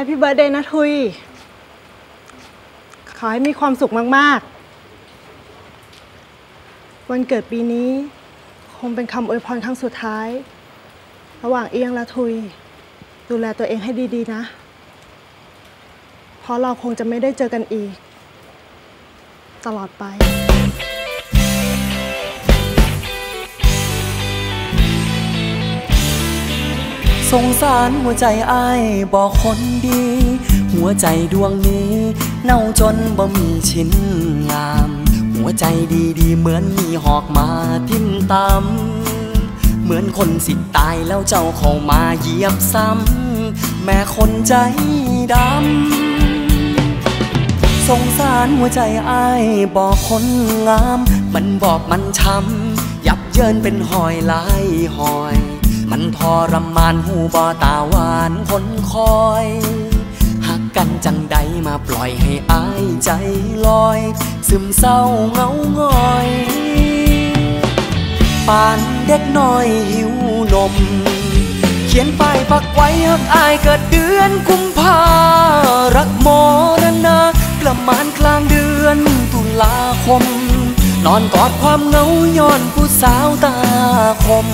แฮปปี้เบิร์ดเดย์นะทุย ขอให้มีความสุขมาก ๆ วันเกิดปีนี้ คงเป็นคำอวยพรครั้งสุดท้าย ระหว่างเอียงและทุย ดูแลตัวเองให้ดีๆนะ เพราะเราคงจะไม่ได้เจอกันอีก ตลอดไป สงสารหัวใจอ้ายบอกคนดี หัวใจดวงนี้ เน่าจนบ่มีชิ้นงาม หัวใจดีๆ เหมือนมีหอกมาทิ่มตำเหมือนคนสิตายแล้วเจ้าเข้ามาเหยียบซ้ำแม่คนใจดำสงสารหัวใจอ้ายบอกคนงาม มันบอกมันช้ำยับเยินเป็นหอยลายหอย มันทรมานหูบอตาหวานคนคอยหักกันจังใดมาปล่อยให้อายใจลอย ซึมเศร้าเงาหงอยปานเด็กน้อยหิวนม เขียนป้ายปักไว้หักอายเกิดเดือนกุมภารักมรณะกระมานกลางเดือนตุลาคม นอนกอดความเหงาย้อนผู้สาวตาคม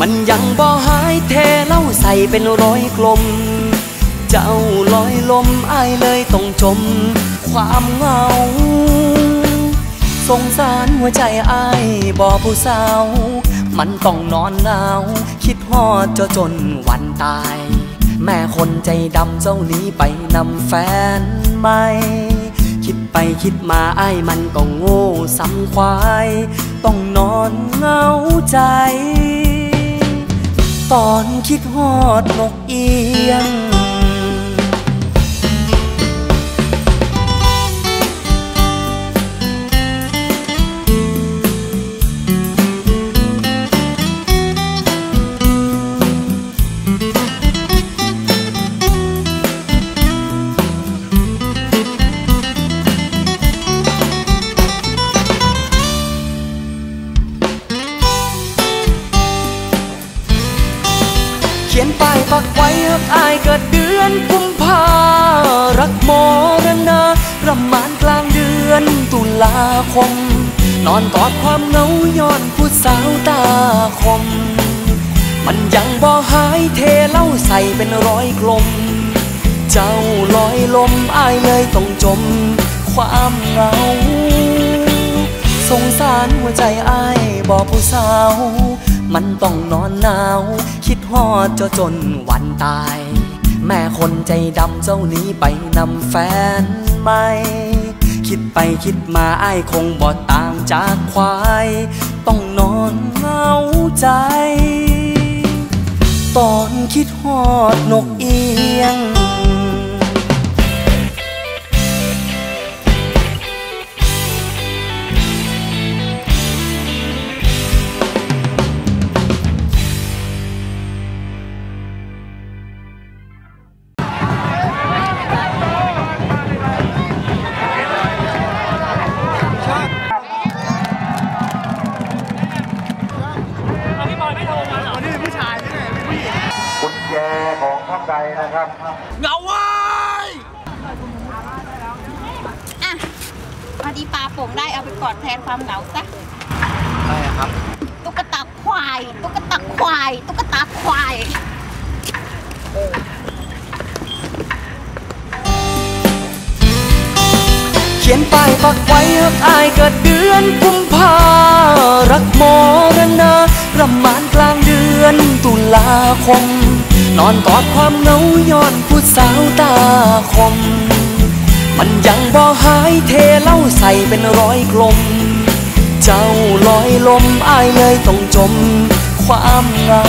มันยังบ่หายเทเล่าใส่เป็นร้อยกลม เจ้าลอยลมอายเลยต้องจม ความเหงา สงสารหัวใจอายบอผู้สาว มันต้องนอนหนาว คิดฮอดจะจนวันตาย แม่คนใจดำเจ้านี้ไปนำแฟนใหม่คิดไปคิดมาไอ้มันก็โง่ซ้ำควาย ต้องนอนเหงาใจ ตอนคิดฮอดนกเอียงายปักไว้หักอายเกิดเดือนกุมภารักมรณะรำมานกลางเดือนตุลาคม นอนกอดความเหงาย้อนผู้สาวตาคม มันยังบ่หายเทเล่าใส่เป็นร้อยกลม เจ้าลอยลมอายเลยต้องจม ความเหงาสงสารหัวใจอายบอกผู้สาว มันต้องนอนหนาว คิดฮอดจ้าจนวันตาย แม่คนใจดำเจ้านี้ไปนำแฟนใหม่คิดไปคิดมาอายคงบ่ตางจากควาย ต้องนอนเหงาใจ ตอนคิดฮอดนกเอียง ใดนะครับอะพอดีปลาโป่งได้เอาไปกอดแทนความเหงาซะอะไรครับ ตุ๊กตาควาย ตุ๊กตาควาย ตุ๊กตาควายเขียนป้ายปักไว้หักอายเกิดเดือนกุมภารักมรณะรำมานกลางเดื อนตุลาคม นอนกอดความเหงาย้อนผู้สาวตาคม มันยังบ่หายเทเล่าใส่เป็นร้อยกลม เจ้าลอยลมอายเลยต้องจม ความเหงา